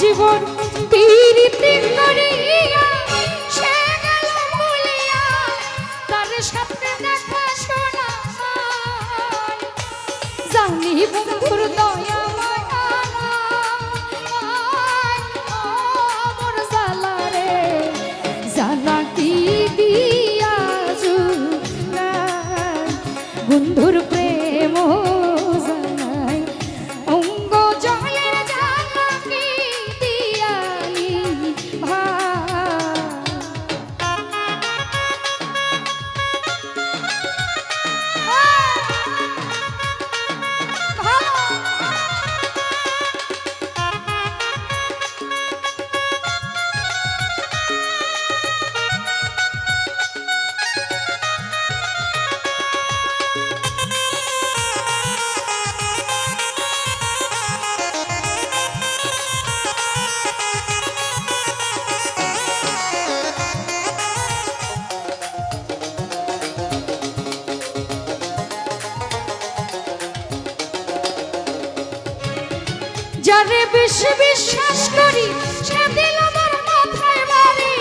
জীবন যারে বেশি বিশ্বাস করি সে আমার মাথায় মারি,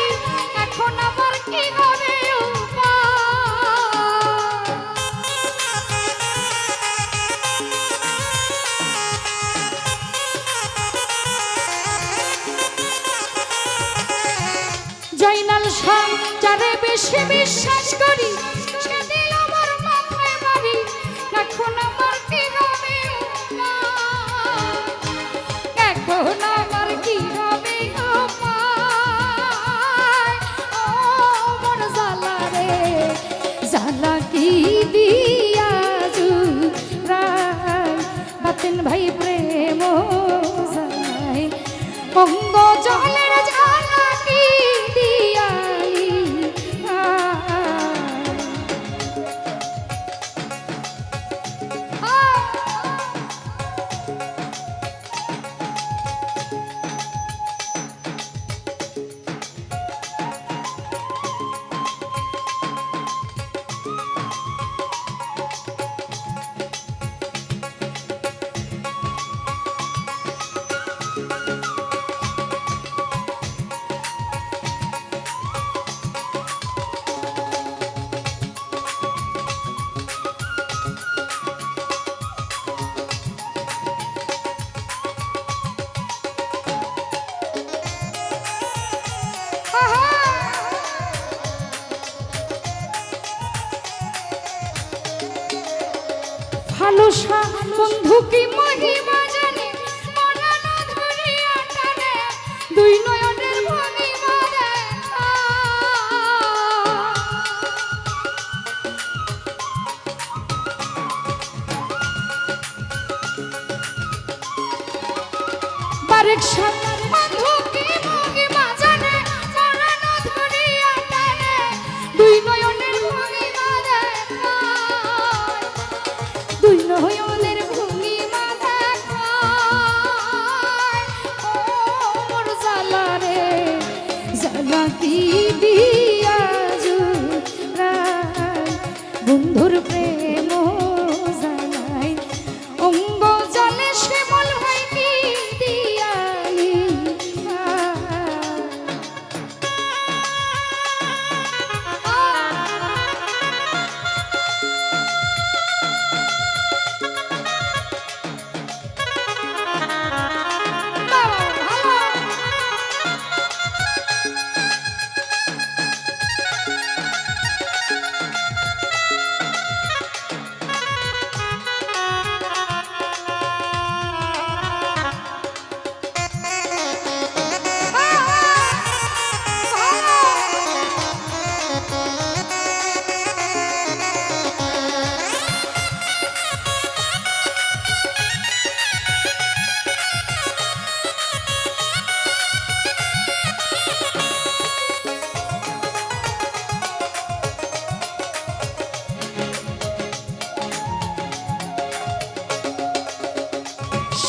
এখন আমার কি হবে জয়নাল সাম যারে বেশি পঙ্গ জলের ভালোসা বন্ধু কি মহিমা জানে? মনানো ধরিয়া টানে দুই নয়নের ভঙ্গিমা দেখা বারেক সাথে তুই নয়